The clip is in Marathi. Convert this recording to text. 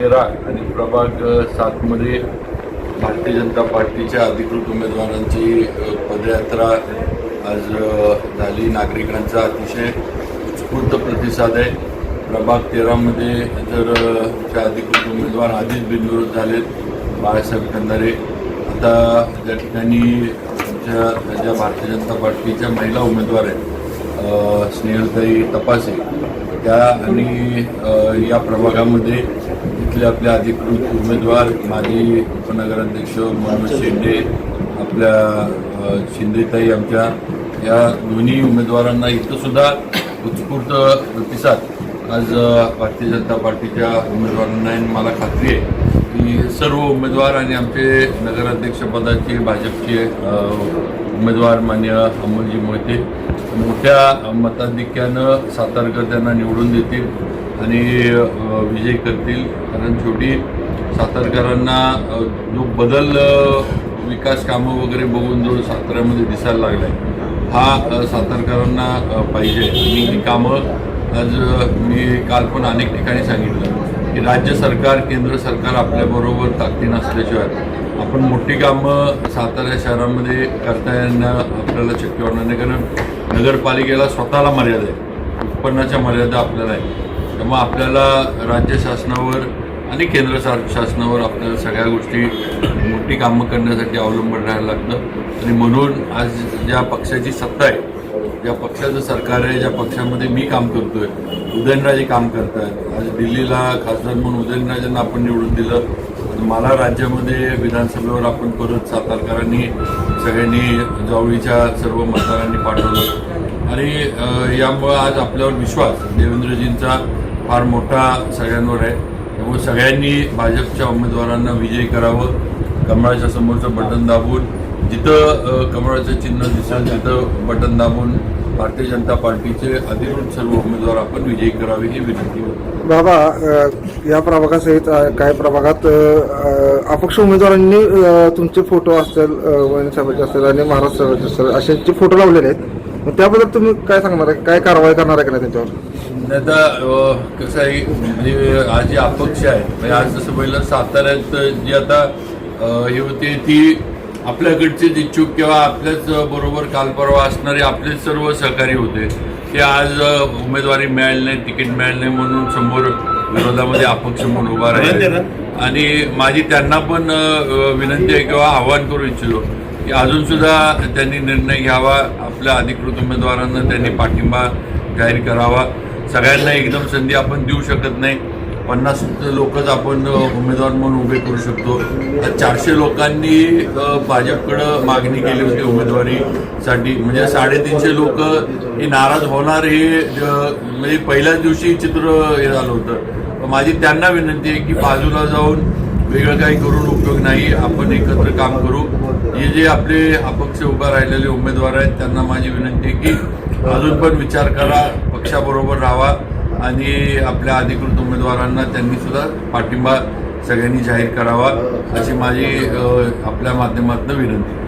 तेरा आणि प्रभाग सातमध्ये भारतीय जनता पार्टीच्या अधिकृत उमेदवारांची पदयात्रा आज झाली. नागरिकांचा अतिशय उत्स्फूर्त प्रतिसाद आहे. प्रभाग तेरामध्ये तर त्या अधिकृत उमेदवार आधीच बिनविरोध झालेत बाळासाहेब खंदारे आता त्या ठिकाणी आमच्या ज्या भारतीय जनता पार्टीच्या महिला उमेदवार आहेत अ, स्नेहलताई तपासे त्या आणि या प्रभागामध्ये इथले आपले अधिकृत उमेदवार माजी उपनगराध्यक्ष मनोज शेंडे आपल्या शिंदेताई आमच्या या दोन्ही उमेदवारांना इथंसुद्धा उत्स्फूर्त प्रतिसाद आज भारतीय जनता पार्टीच्या उमेदवारांना आहे आणि मला खात्री आहे की सर्व उमेदवार आणि आमचे नगराध्यक्षपदाचे भाजपचे उमेदवार मान्य अमोलजी मोहिते मोठ्या मताधिक्यानं सातारकर त्यांना निवडून देतील. आणि विजय करतील. कारण शेवटी सातारकरांना जो बदल विकास कामं वगैरे बघून जो साताऱ्यामध्ये दिसायला लागला आहे हा सातारकरांना पाहिजे. आणि ही कामं आज मी काल पण अनेक ठिकाणी सांगितलं की राज्य सरकार केंद्र सरकार आपल्याबरोबर ताकदीनं असल्याशिवाय आपण मोठी कामं सातारा शहरामध्ये करता येणं आपल्याला शक्य होणार नाही. कारण नगरपालिकेला स्वतःला मर्यादा आहे. उत्पन्नाच्या मर्यादा आपल्याला आहे त्यामुळे आपल्याला राज्य शासनावर आणि केंद्र शा- शासनावर आपल्याला सगळ्या गोष्टी मोठी कामं करण्यासाठी अवलंबून राहायला लागतं. आणि म्हणून आज ज्या पक्षाची सत्ता आहे ज्या पक्षाचं सरकार आहे ज्या पक्षामध्ये मी काम करतोय उदयनराजे काम करतायत. आज दिल्लीला खासदार म्हणून उदयनराजेंना आपण निवडून दिलं. मला राज्यामध्ये विधानसभेवर आपण परत सातारकरांनी सगळ्यांनी जावळीच्या सर्व मतदारांनी पाठवलं. आणि यामुळं आज आपल्यावर विश्वास देवेंद्रजींचा फार मोठा सगळ्यांवर आहे. त्यामुळे सगळ्यांनी भाजपच्या उमेदवारांना विजयी करावं. कमळाच्या समोरचं बटन दाबून जिथं कमळाचं चिन्ह दिसेल तिथं बटन दाबून भारतीय जनता पार्टीचे अधिकृत सर्व उमेदवार आपण विजयी करावे ही विनंती बाबा या प्रभागासहित काय काही प्रभागात अपक्ष उमेदवारांनी तुमचे फोटो असतील वैनसाहेबांचे असेल असतील आणि महाराज साहेबांचे असतील फोटो लावलेले आहेत मग त्याबद्दल तुम्ही काय सांगणार आहे? काय कारवाई करणार आहे का नाही त्यांच्यावर? नाही कसं आहे म्हणजे आज जे अपक्ष आहे म्हणजे आज जसं पहिलं साताऱ्यात जी आता हे होते ती आपल्याकडचेच इच्छुक किंवा आपल्याच बरोबर कालपरवा असणारे आपलेच सर्व सहकारी होते. ते आज उमेदवारी मिळाली नाही तिकीट मिळालं नाही म्हणून समोर विरोधामध्ये अपक्ष म्हणून उभा राहिले. आणि माझी त्यांना पण विनंती आहे किंवा आव्हान करू इच्छितो की अजून सुद्धा त्यांनी निर्णय घ्यावा आपल्या अधिकृत उमेदवारांना त्यांनी पाठिंबा जाहीर करावा. सगळ्यांना एकदम संधी आपण देऊ शकत नाही. पन्नास लोकच आपण उमेदवार म्हणून उभे करू शकतो. तर चारशे लोकांनी भाजपकडं मागणी केली होती उमेदवारीसाठी. म्हणजे साडेतीनशे लोक हे नाराज होणार हे म्हणजे पहिल्याच दिवशी चित्र हे झालं होतं. माझी त्यांना विनंती आहे की बाजूला जाऊन वेगळं काही करून उपयोग नाही आपण एकत्र काम करू. हे जे आपले अपक्ष उभा राहिलेले उमेदवार आहेत त्यांना माझी विनंती आहे की अजून पण विचार करा पक्षाबरोबर राहा आणि आपल्या अधिकृत उमेदवारांना त्यांनी सुद्धा पाठिंबा सगळ्यांनी जाहीर करावा अशी माझी आपल्या माध्यमातून विनंती